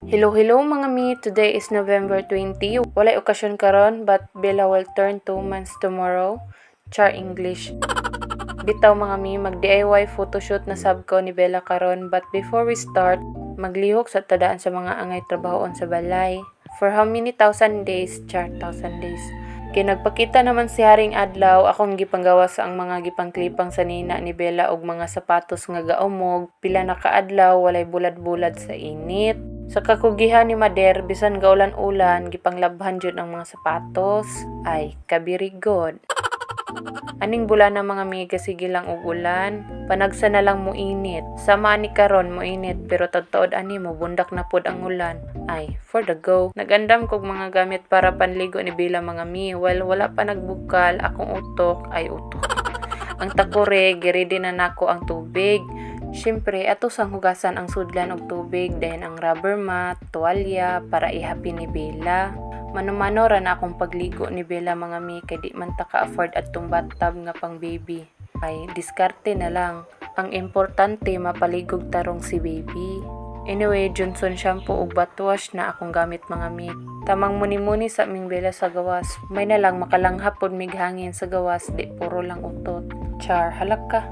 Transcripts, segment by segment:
Hello, hello mga mi. Today is November 20. Walay okasyon karon but Bella will turn 2 months tomorrow. Char English. Bitaw mga mi, mag-DIY photoshoot na sab ko ni Bella karon but before we start, maglihok sa tadaan sa mga angay trabahoon sa balay. For how many thousand days? Char, thousand days. Kay nagpakita naman si Haring Adlaw akong gipanggawa sa ang mga gipangklipang sa nina ni Bella og mga sapatos nga gaumog pila na kaadlaw walay bulad-bulad sa init. Sa kakugihan ni Mader bisan gaulan-ulan gipanglabhan jud ang mga sapatos ay kabirigod. Aning bulan na mga miga sige lang og ulan, panagsa na lang mo init. Sama ni karon mo init pero tagtuod ani mo bundak na pod ang ulan. Ay, for the go. Nagandam kog mga gamit para panligo ni Bila mga mi. Well, wala pa nagbukal, akong utok ay utok. Ang takore, giridi na nako ang tubig. Siyempre, ato sang hugasan ang sudlan og tubig dahil ang rubber mat, tuwalya para ihapi ni Bella. Manumano ra na akong pagligo ni Bella mga mi kay di man ta ka-afford at bathtub nga pang baby. Ay, diskarte na lang. Ang importante mapaligog tarong si baby. Anyway, Johnson shampoo ug batwash na akong gamit mga mi. Tamang muni-muni sa aming Bella sa gawas. May na lang makalanghap pod mig hangin sa gawas, di puro lang utot. Char, halak ka.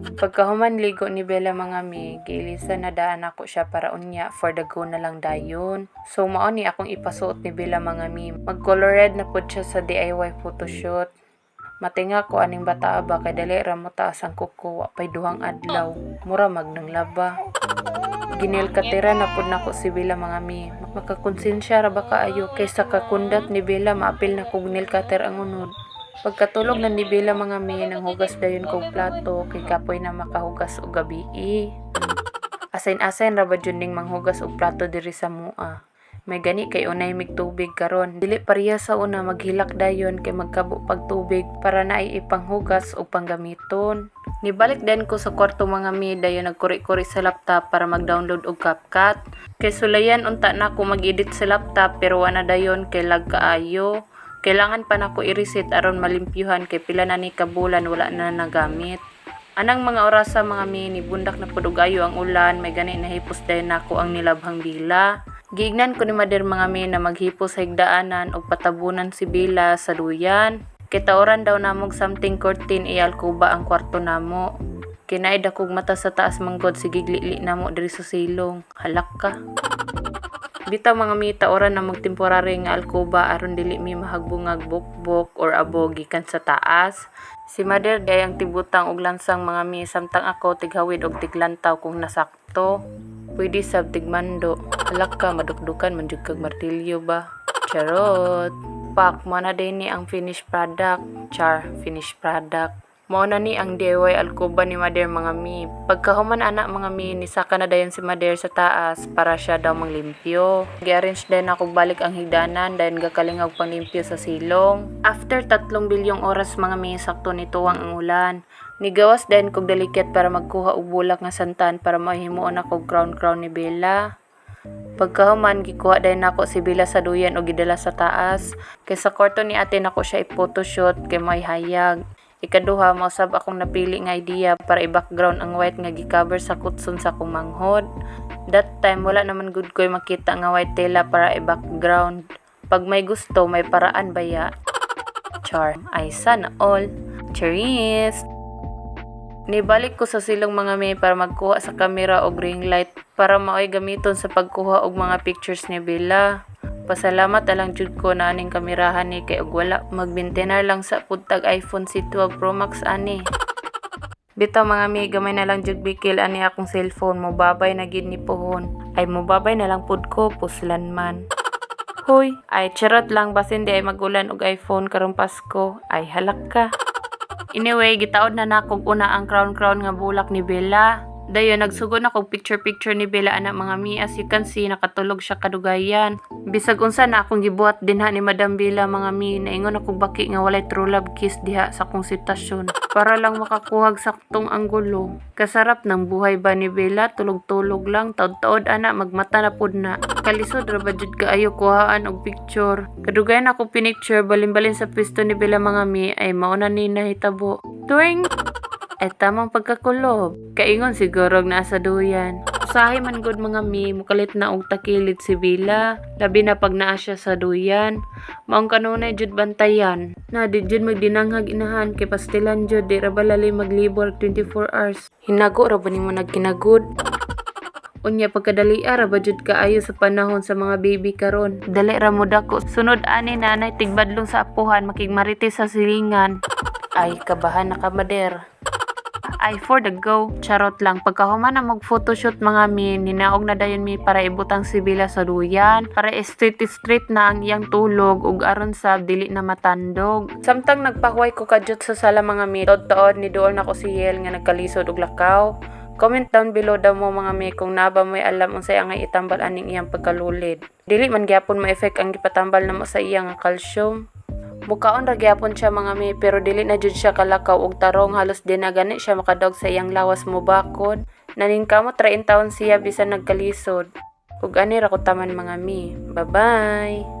Pagkahuman ligo ni Bella mga mi, giilisa na daan ako siya para unya for the go na lang dayon. So mao ni akong ipasuot ni Bella mga mi. Mag-color red na pud siya sa DIY photoshoot. Matinga ko aning bata ba kay dali ra mo taas ang kuko pay duhang adlaw. Mura magnang laba. Ginil katira na pud nako si Bella mga mi. Makakonsensya ra ba kaayo kaysa kakundat ni Bella maapil na kog nil kater ang unod. Pagkatulog na ni Bella mga mi nang hugas dayon kog plato kay kapoy na makahugas og gabi. Asain-asain ra ba ning manghugas og plato diri sa mua. May gani kay unay mig tubig karon. Dili pareha sa una maghilak dayon kay magkabo pag tubig para naay ipanghugas og panggamiton. Nibalik din ko sa kwarto mga mi dayon nagkuri-kuri sa laptop para mag-download og CapCut. Kay sulayan unta na ako mag-edit sa laptop pero wala dayon kay lag kaayo. Kailangan pa nako i-reset aron malimpyuhan kay pila na ni kabulan wala na nagamit. Anang mga oras sa mga mi ni bundak na pudugayo ang ulan, may gani nahipos dahil nako ang nilabhang bila. Giignan ko ni Mader mga mi na maghipos sa higdaanan og patabunan si Bila sa duyan. Kitaoran daw namog something curtain ialkuba ang kwarto namo. Kinaid akong mata sa taas manggod sige glili namo diri sa silong. Halak ka. Bitaw mga mita oran na magtemporary nga alkuba aron dili mi mahagbungag bukbok or abo gikan sa taas. Si Mader gayang tibutang og lansang mga mi samtang ako tighawid og tiglantaw kung nasakto. Pwede sab tigmando. Halak ka madukdukan man jud kag martilyo ba. Charot. Pak mo na din ni ang finished product. Char, finished product. Mao na ni ang DIY alkuba ni Mader mga mi. Pagkahuman anak mga mi, nisaka na dayon si Mader sa taas para siya daw manglimpyo. Gi-arrange din ako balik ang higdanan dahil gakalingag panglimpyo sa silong. After tatlong bilyong oras mga mi, sakto nituwang ang ulan. Nigawas din kog delikat para magkuha og bulak nga santan para mahimuon ako crown crown ni Bella. Pagkahuman, gikuha din nako si Bila sa duyan o gidala sa taas. Kay sa kwarto ni ate nako siya i-photoshoot kay may hayag. Ikaduha, mausab akong napili nga idea para i-background ang white nga gi-cover sa kutson sa akong manghod. That time, wala naman good ko'y makita nga white tela para i-background. Pag may gusto, may paraan baya. Char, ay sana all. Cheers! Nibalik ko sa silong mga may para magkuha sa camera og ring light para maoy gamiton sa pagkuha og mga pictures ni Bella. Pasalamat na lang jud ko na aning kamerahan ni kay og wala magbintenar lang sa putag iPhone C12 Pro Max ani. Bitaw mga mi gamay na lang jud bikil ani akong cellphone mo babay na gid ni pohon. Ay mo babay na lang pud ko puslan man. Hoy, ay charot lang basin di ay magulan og iPhone karong Pasko. Ay halak ka. Anyway, gitaod na nakog una ang crown-crown nga bulak ni Bella. Dayon nagsugod na kog picture-picture ni Bella anak mga mi as you can see nakatulog siya kadugayan. Bisag unsa na akong gibuhat dinha ni Madam Bella mga mi naingon ako baki nga walay true love kiss diha sa akong sitasyon para lang makakuhag saktong anggulo. Kasarap ng buhay ba ni Bella tulog-tulog lang taod-taod ana magmata na pud na. Kalisod ra ba jud kaayo kuhaan og picture. Kadugayan ako pinicture balin-balin sa pwesto ni Bella mga mi ay mauna ni nahitabo. Tuwing ay tamang pagkakulob. Kaingon siguro na sa duyan. Usahay man gud mga mi, mukalit na og takilid si Vila. Labi na pag naa siya sa duyan. Maong kanunay jud bantayan. Na di jud magdinanghag inahan kay pastilan jud di ra balali maglibor 24 hours. Hinago ra ba nimo nagkinagud? Unya pagkadali ara ba jud kaayo sa panahon sa mga baby karon. Dali ra mo dako. Sunod ani nanay tigbadlong sa apuhan makigmarites sa silingan. Ay kabahan na ka mader. Ay for the go. Charot lang. Pagkahuman na mag photoshoot mga mi, ninaog na dayon mi para ibutang si Bila sa duyan. Para street street na ang iyang tulog ug aron sa dili na matandog. Samtang nagpahuway ko kadyot sa sala mga mi, tod-tood ni dool na ko si Yel nga nagkalisod og lakaw. Comment down below daw mo mga mi kung naba mo'y alam unsay angay itambal aning iyang pagkalulid. Dili man gyapon ma-effect ang gipatambal namo sa iyang calcium. Mukaon ra gyapon siya mga mi pero dili na jud siya kalakaw og tarong halos di na gani siya makadog sa iyang lawas mo bakod. Naningkamot 30 taon siya bisan nagkalisod. Ug ani ra ko taman mga mi. Bye-bye.